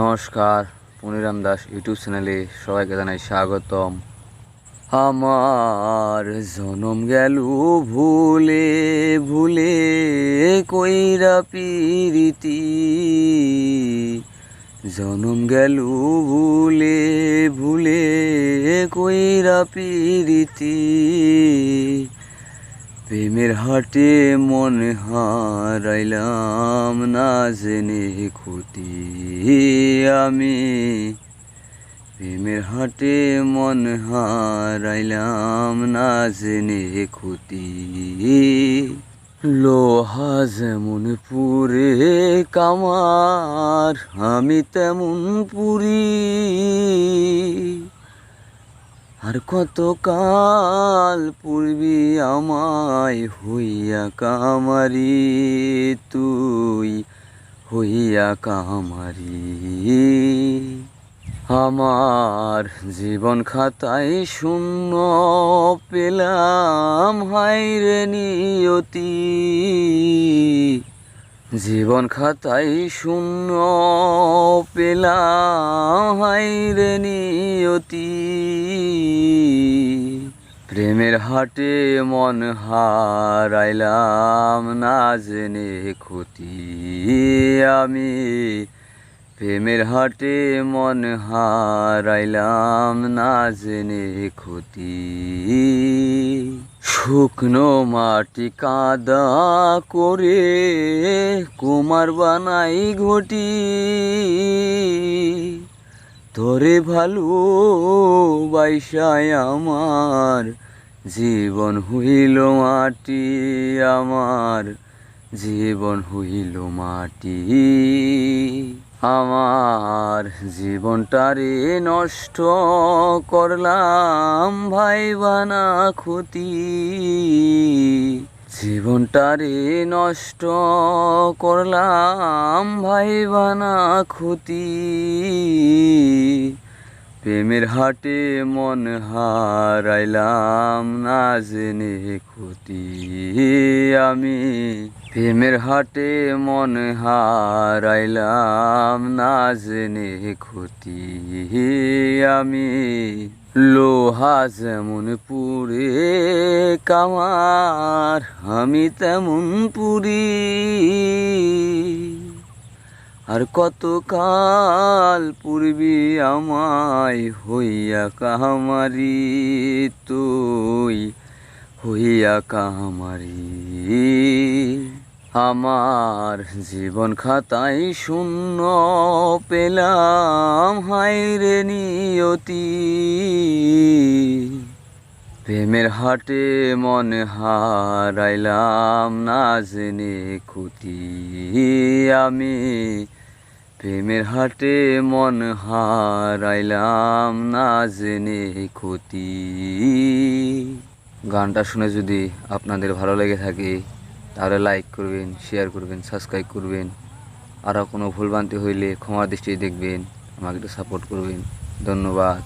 নমস্কার, পুনিরাম দাস ইউটিউব চ্যানেলে সবাইকে জানাই স্বাগতম। আমার জনম গেল ভুলে ভুলে কইরা পিরিতি। জনম গেল ভুলে ভুলে কইরা পিরিতি। প্রেমের হাটে মন হারাইলাম, না জেনে ক্ষতি আমি। প্রেমের হাটে মন হারাইলাম, না জেনে ক্ষতি। লোহা যেমন পুরে কামার, আমি তেমন পুরি। আর কত কাল পূর্বি আমায় হইয়া কামারি তুই, হইয়া কামারি। আমার জীবন খাতায় শূন্য পেলাম হাইরে নিয়তি। জীবন খাতাই শূন্য পেলাম নিয়তি। প্রেমের হাটে মন হারাইলাম না জেনে ক্ষতি আমি। প্রেমের হাটে মন হারাইলাম না জেনে ক্ষতি। শুকনো মাটি কাদা করে কুমার বানাই ঘটি। তোরে ভালো বাইসায় আমার জীবন হইল মাটি, আমার জীবন হইল মাটি। আমার জীবনটারে নষ্ট করলাম ভাই বানা ক্ষতি। জীবনটারে নষ্ট করলাম ভাই বানা ক্ষতি। প্রেমের হাটে মন হারাইলাম না জেনে ক্ষতি আমি। প্রেমের হাটে মন হারাইলাম না জেনে ক্ষতি আমি। লোহা যেমন পুরে কামার, আমি তেমন পুরি আর কত কাল পূর্বি আমায় হইয়া কামারি তুই হইয়া কামারি আমার জীবন খাতায় শূন্য পেলাম হাইরে নিয়তি। প্রেমের হাটে মন হারাইলাম, না জেনে ক্ষতি আমি প্রেমের হাটে মন হারাইলাম না জেনে ক্ষতি। গানটা শুনে যদি আপনাদের ভালো লেগে থাকে, তাহলে লাইক করবেন শেয়ার করবেন সাবস্ক্রাইব করবেন। আরও কোনো ভুলভ্রান্তি হইলে ক্ষমা দৃষ্টি দেখবেন, আমাকে একটু সাপোর্ট করবেন। ধন্যবাদ।